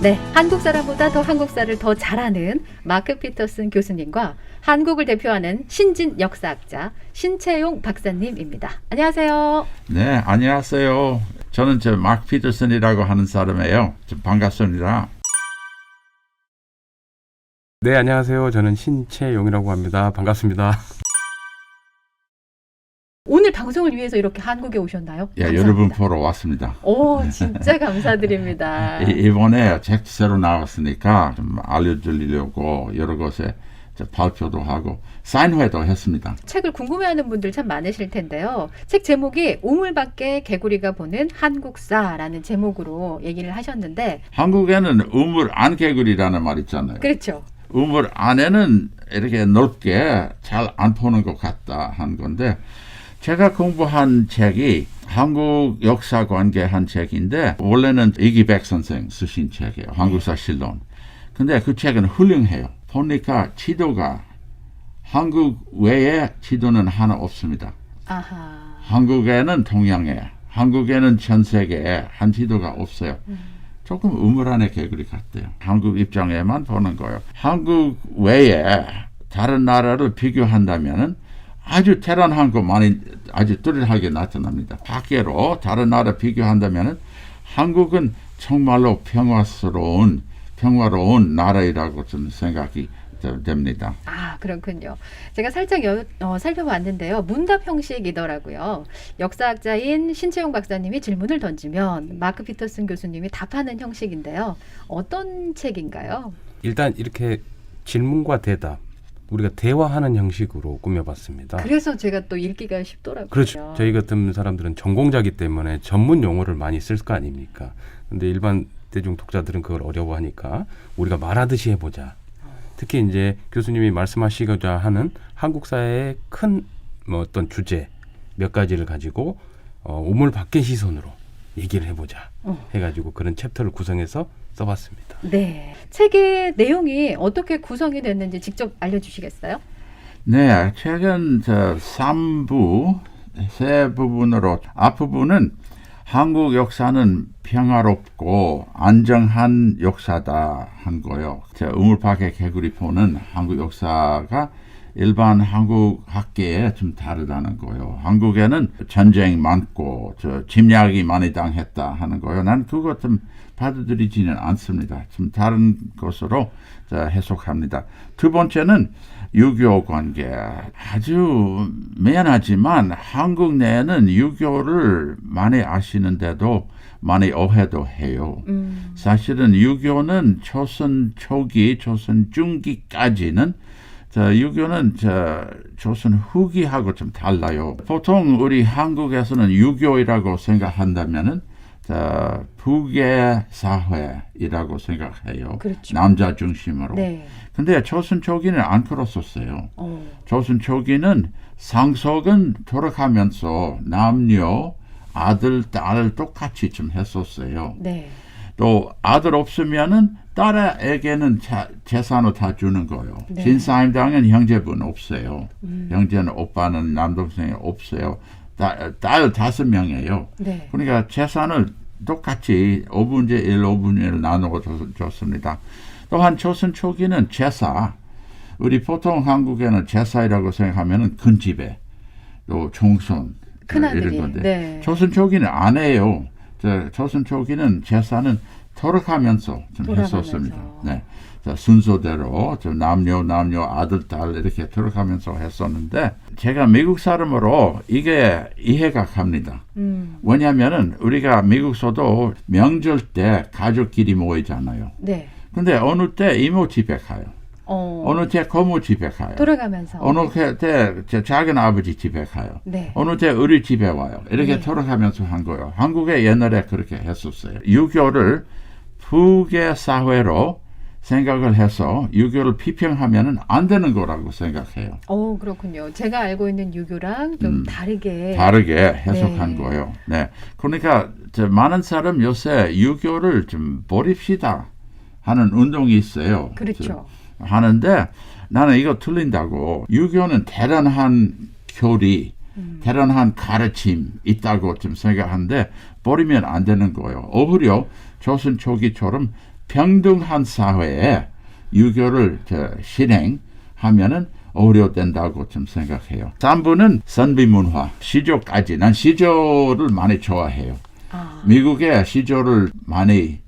네, 한국 사람보다 더 한국사를 더 잘하는 마크 피터슨 교수님과 한국을 대표하는 신진 역사학자 신채용 박사님입니다. 안녕하세요. 네, 안녕하세요. 저는 저 마크 피터슨이라고 하는 사람이에요. 좀 반갑습니다. 네, 안녕하세요. 저는 신채용이라고 합니다. 반갑습니다. 오늘 방송을 위해서 이렇게 한국에 오셨나요? 예. 여러분 보러 왔습니다. 오, 진짜 감사드립니다. 이- 이번에 책 새로 나왔으니까 좀 알려드리려고 여러 곳에 저 발표도 하고 사인회도 했습니다. 책을 궁금해하는 분들 참 많으실 텐데요. 책 제목이 우물밖에 개구리가 보는 한국사라는 제목으로 얘기를 하셨는데, 한국에는 우물 안 개구리라는 말 있잖아요. 그렇죠. 우물 안에는 이렇게 넓게 잘 안 보는 것 같다 한 건데 제가 공부한 책이 한국 역사 관계 한 책인데 원래는 이기백 선생 쓰신 책이에요. 한국사 실론. 근데 그 책은 훌륭해요. 보니까 지도가 한국 외에 지도는 하나 없습니다. 아하. 한국에는 동양에, 한국에는 전 세계에 한 지도가 없어요. 조금 우물안의 개구리 같대요. 한국 입장에만 보는 거예요. 한국 외에 다른 나라를 비교한다면은 아주 대단한 거 많이 아주 뚜렷하게 나타납니다. 밖으로 다른 나라 비교한다면은 한국은 정말로 평화스러운 평화로운 나라이라고 저는 생각이 되- 됩니다. 아, 그렇군요. 제가 살짝 여- 어, 살펴봤는데요. 문답 형식이더라고요. 역사학자인 신채용 박사님이 질문을 던지면 마크 피터슨 교수님이 답하는 형식인데요. 어떤 책인가요? 일단 이렇게 질문과 대답, 우리가 대화하는 형식으로 꾸며봤습니다. 그래서 제가 또 읽기가 쉽더라고요. 그렇죠. 저희 같은 사람들은 전공자기 때문에 전문 용어를 많이 쓸 거 아닙니까? 근데 일반 대중 독자들은 그걸 어려워하니까 우리가 말하듯이 해보자. 특히 이제 교수님이 말씀하시고자 하는 한국사의 큰 뭐 어떤 주제 몇 가지를 가지고 어, 우물 밖의 시선으로 얘기를 해보자. 어. 해가지고 그런 챕터를 구성해서 써봤습니다. 네. 책의 내용이 어떻게 구성이 됐는지 직접 알려주시겠어요? 네, 최근 저 3부 세 부분으로 앞부분은 한국 역사는 평화롭고 안정한 역사다 한 거요. 저 우물파개 개구리 보는 한국 역사가 일반 한국 학계에 좀 다르다는 거요. 한국에는 전쟁 많고 저 침략이 많이 당했다 하는 거요. 난 그거 좀 받아들이지는 않습니다. 좀 다른 것으로 저 해석합니다. 두 번째는 유교 관계 아주 미안하지만 한국 내에는 유교를 많이 아시는데도 많이 오해도 해요. 음, 사실은 유교는 조선 초기, 조선 중기까지는 자, 유교는 저 조선 후기하고 좀 달라요. 보통 우리 한국에서는 유교이라고 생각한다면은 자, 북의 사회이라고 생각해요. 그렇죠. 남자 중심으로. 네. 근데 조선 초기는 안 그렇었어요. 어, 조선 초기는 상속은 돌아가면서 남녀 아들 딸 똑같이 좀 했었어요. 네. 또 아들 없으면은 딸에게는 자- 재산을 다 주는 거예요. 네. 진사임당은 형제분 없어요. 음, 형제는 오빠는 남동생이 없어요. 딸, 딸 다섯 명이에요. 네. 그러니까 재산을 똑같이 5분의 1, 5분의 1 나누어 줬- 줬습니다. 또한 조선 초기는 제사, 우리 보통 한국에는 제사이라고 생각하면 은 큰 집에 또 총선 큰아들이. 이런 건데 네. 조선 초기는 안 해요. 저 조선 초기는 제사는 돌아가면서 좀 돌아가면서. 했었습니다. 네. 자, 순서대로 저 남녀 남녀 아들 딸 이렇게 돌아가면서 했었는데 제가 미국 사람으로 이게 이해가 갑니다. 음, 왜냐하면은 우리가 미국서도 명절 때 가족끼리 모이잖아요. 네. 근데 어느 때 이모 집에 가요. 어, 어느 때 고모 집에 가요. 돌아가면서. 어느 때제 작은 아버지 집에 가요. 네. 어느 때 우리 집에 와요. 이렇게 네. 돌아가면서 한 거예요. 한국에 옛날에 그렇게 했었어요. 유교를 북의 사회로 생각을 해서 유교를 피평하면은 안 되는 거라고 생각해요. 어, 그렇군요. 제가 알고 있는 유교랑 좀 음, 다르게. 다르게 해석한 네. 거예요. 네. 그러니까 저 많은 사람 요새 유교를 좀 버립시다 하는 운동이 있어요. 그렇죠. 저- 하는데 나는 이거 틀린다고. 유교는 대단한 교리, 음. 대단한 가르침 있다고 좀 생각하는데 버리면 안 되는 거예요. 오히려 조선 초기처럼 평등한 사회에 유교를 저, 실행하면은 오히려 된다고 좀 생각해요. 3부는 선비 문화, 시조까지. 난 시조를 많이 좋아해요. 아. 미국에 시조를 많이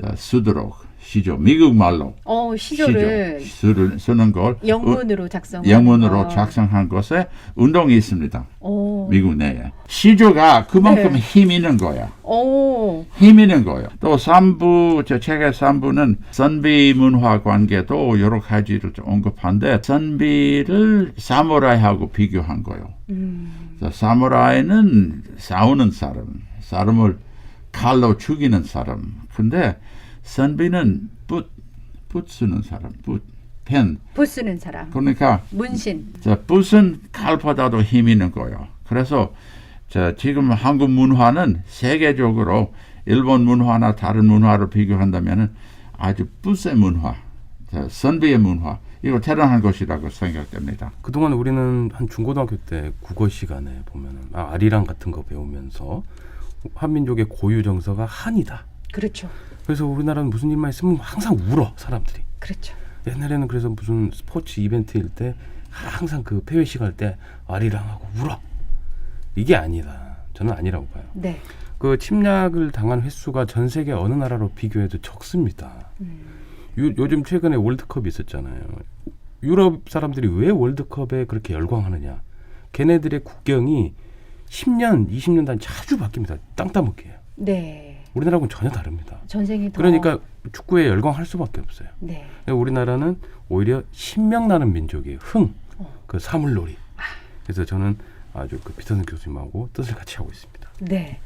저, 쓰도록 시조, 미국 말로 어, 시조를 시조 쓰를, 쓰는 걸 영문으로 작성. 어, 영문으로 작성한 것에 운동이 있습니다. 오. 미국 내에. 시조가 그만큼 네. 힘 있는 거야. 오. 힘 있는 거예요. 또 3부, 저 책의 3부는 선비 문화 관계도 여러 가지를 좀 언급한데, 선비를 사무라이하고 비교한 거예요. 음. 사무라이는 싸우는 사람, 사람을 칼로 죽이는 사람. 근데 선비는 붓, 붓 쓰는 사람, 붓, 펜. 붓 쓰는 사람. 그러니까 문신. 자, 붓은 칼보다도 힘 있는 거예요. 그래서 자, 지금 한국 문화는 세계적으로 일본 문화나 다른 문화를 비교한다면은 아주 붓의 문화, 자, 선비의 문화, 이거 대단한 것이라고 생각됩니다. 그동안 우리는 한 중고등학교 때 국어 시간에 보면은 아, 아리랑 같은 거 배우면서 한민족의 고유 정서가 한이다. 그렇죠. 그래서 우리나라는 무슨 일만 있으면 항상 울어 사람들이. 그렇죠. 옛날에는 그래서 무슨 스포츠 이벤트일 때 항상 그 폐회식 할 때 아리랑하고 울어. 이게 아니다. 저는 아니라고 봐요. 네. 그 침략을 당한 횟수가 전 세계 어느 나라로 비교해도 적습니다. 음. 요, 요즘 최근에 월드컵이 있었잖아요. 유럽 사람들이 왜 월드컵에 그렇게 열광하느냐? 걔네들의 국경이 10년, 20년 단 자주 바뀝니다. 땅 따먹기예요. 네. 우리나라하고는 전혀 다릅니다. 전생이 더. 그러니까 축구에 열광할 수밖에 없어요. 네. 우리나라는 오히려 신명나는 민족이에요. 흥, 어. 그 사물놀이. 그래서 저는 아주 그 피터슨 교수님하고 뜻을 같이 하고 있습니다. 네.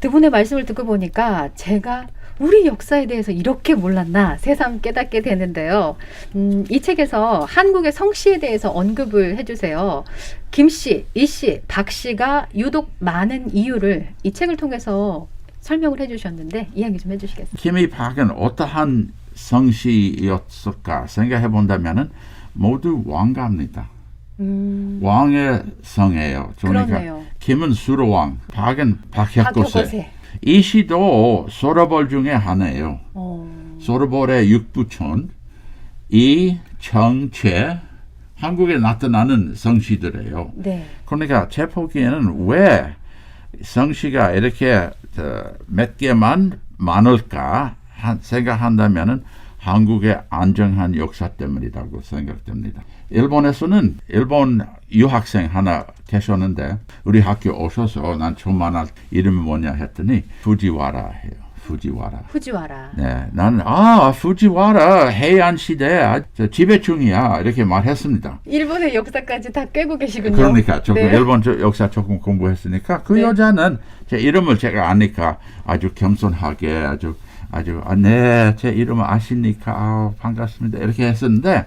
두 분의 말씀을 듣고 보니까 제가 우리 역사에 대해서 이렇게 몰랐나 새삼 깨닫게 되는데요. 음, 이 책에서 한국의 성씨에 대해서 언급을 해주세요. 김 씨, 이 씨, 박 씨가 유독 많은 이유를 이 책을 통해서 설명을 해주셨는데 이야기 좀 해주시겠어요? 김이 박은 어떠한 성씨였을까 생각해 본다면은 모두 왕가입니다. 음, 왕의 성이에요. 그러니까 그렇네요. 김은 수로왕, 박은 박혁고세. 이 시도 소라벌 중에 하나예요. 어, 소라벌의 육부촌, 이, 정, 최, 한국에 나타나는 성씨들이에요. 네. 그러니까 제 보기에는 왜 성씨가 이렇게 저, 몇 개만 많을까 한- 생각한다면은 한국의 안정한 역사 때문이라고 생각됩니다. 일본에서는 일본 유학생 하나 계셨는데 우리 학교 오셔서 난 만날 이름이 뭐냐 했더니 fujiwara 해요. Fujiwara. 후지와라. 네, 나는 아 fujiwara 해안 시대 아, 저 지배층이야 이렇게 말했습니다. 일본의 역사까지 다 꿰고 계시군요. 그러니까 조금 네. 일본 저- 역사 조금 공부했으니까 그 네. 여자는 제 이름을 제가 아니까 아주 겸손하게 아주 아주 아, 네, 제 이름을 아시니까 아, 반갑습니다 이렇게 했었는데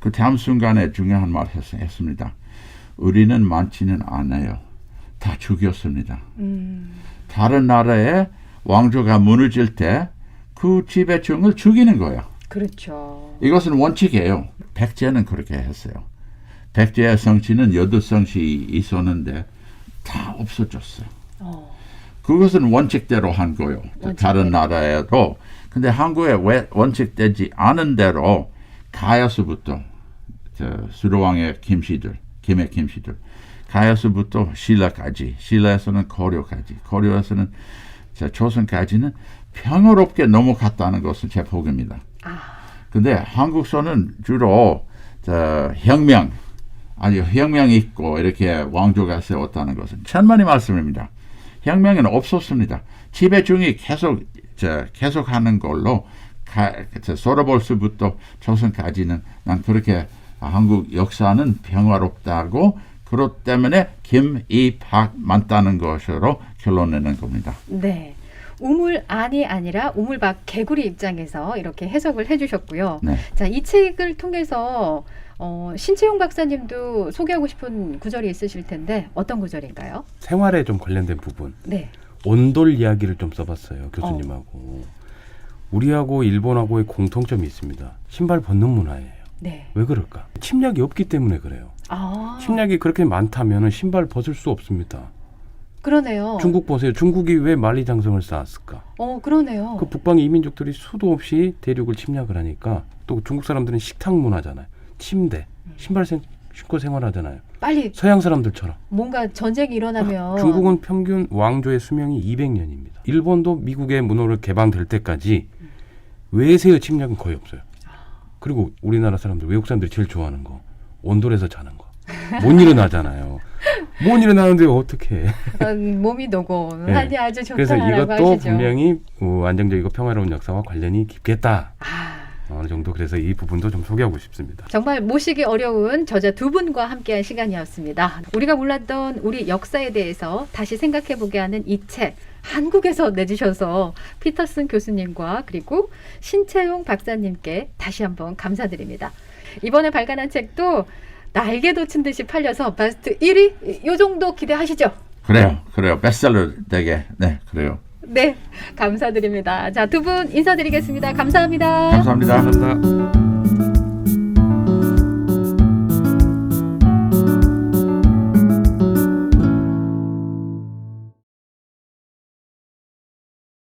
그 다음 순간에 중요한 말 했, 했습니다. 우리는 많지는 않아요. 다 죽였습니다. 음, 다른 나라에 왕조가 무너질 때그 지배층을 죽이는 거예요. 그렇죠. 이것은 원칙이에요. 백제는 그렇게 했어요. 백제의 성씨는 여덟 성씨 있었는데 다 없어졌어요. 어, 그것은 원칙대로 한 거예요. 원칙대로. 다른 나라에도. 근데 한국에 왜 원칙되지 않은 대로 가야수부터 저 수로왕의 김씨들, 김의 김씨들, 가야수부터 신라까지, 신라에서는 고려까지, 고려에서는 저 조선까지는 평화롭게 넘어갔다는 것을 제 보기입니다. 아, 근데 한국서는 주로 저 혁명 아니 혁명이 있고 이렇게 왕조가 세웠다는 것은 천만의 말씀입니다. 혁명은 없었습니다. 지배층이 계속 저 계속하는 걸로 가, 소라볼스부터 조선까지는 난 그렇게 한국 역사는 평화롭다고 그것 때문에 김 이박 많다는 것으로 결론 내는 겁니다. 네. 우물 안이 아니라 우물박 개구리 입장에서 이렇게 해석을 해주셨고요. 네. 자, 이 책을 통해서 어, 신채용 박사님도 소개하고 싶은 구절이 있으실 텐데 어떤 구절인가요? 생활에 좀 관련된 부분. 네. 온돌 이야기를 좀 써봤어요 교수님하고. 우리하고 일본하고의 공통점이 있습니다. 신발 벗는 문화예요. 네. 왜 그럴까? 침략이 없기 때문에 그래요. 아, 침략이 그렇게 많다면 신발 벗을 수 없습니다. 그러네요. 중국 보세요. 중국이 왜 만리장성을 쌓았을까? 어, 그러네요. 그 북방의 이민족들이 수도 없이 대륙을 침략을 하니까 또 중국 사람들은 식탁 문화잖아요. 침대, 신발 생, 신고 생활하잖아요. 빨리 서양 사람들처럼. 뭔가 전쟁이 일어나면 중국은 평균 왕조의 수명이 200년입니다. 일본도 미국의 문호를 개방될 때까지 외세의 침략은 거의 없어요. 그리고 우리나라 사람들, 외국 사람들이 제일 좋아하는 거 온돌에서 자는 거. 못 일어나잖아요. 못 일어나는데 어떻게? 어, 몸이 노곤하니 네. 아주 그래서 좋다라고 이것도 하시죠. 분명히 어, 안정적이고 평화로운 역사와 관련이 깊겠다. 아, 어느 정도 그래서 이 부분도 좀 소개하고 싶습니다. 정말 모시기 어려운 저자 두 분과 함께한 시간이었습니다. 우리가 몰랐던 우리 역사에 대해서 다시 생각해보게 하는 이 책. 한국에서 내주셔서 피터슨 교수님과 그리고 신채용 박사님께 다시 한번 감사드립니다. 이번에 발간한 책도 날개 돋친 듯이 팔려서 베스트 1위 요 정도 기대하시죠? 그래요, 그래요. 베스트셀러 되게, 네, 그래요. 네, 감사드립니다. 자, 두 분 인사드리겠습니다. 감사합니다. 감사합니다. 감사합니다.